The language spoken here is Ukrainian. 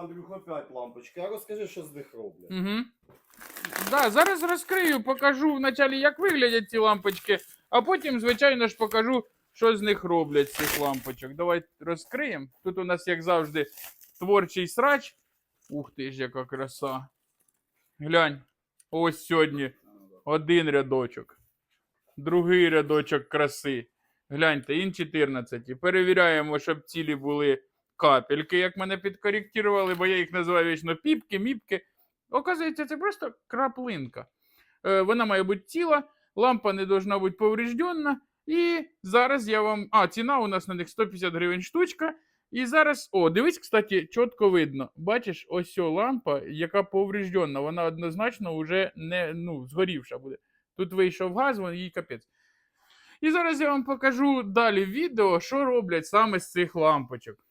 Андрюх, опять лампочки. А розкажи, що з них роблять. Угу. Да, зараз розкрию, покажу вначалі, як виглядять ці лампочки, а потім, звичайно ж, покажу, що з них роблять з цих лампочок. Давай розкриємо. Тут у нас, як завжди, творчий срач. Ух ти ж, яка краса. Глянь, ось сьогодні один рядочок, другий рядочок краси. Гляньте, ін 14. Перевіряємо, щоб цілі були капельки, як мене підкоректували, бо я їх називаю вічно піпки, міпки. Оказується, це просто краплинка. Е, вона має бути ціла, лампа не должна бути повреждена. І зараз я вам. А, ціна у нас на них 150 гривень штучка. І зараз. О, дивись, кстати, чітко видно. Бачиш, ось ця лампа, яка повреждена, вона однозначно вже не ну, згорівша буде. Тут вийшов газ, вон їй капець. І зараз я вам покажу далі відео, що роблять саме з цих лампочок.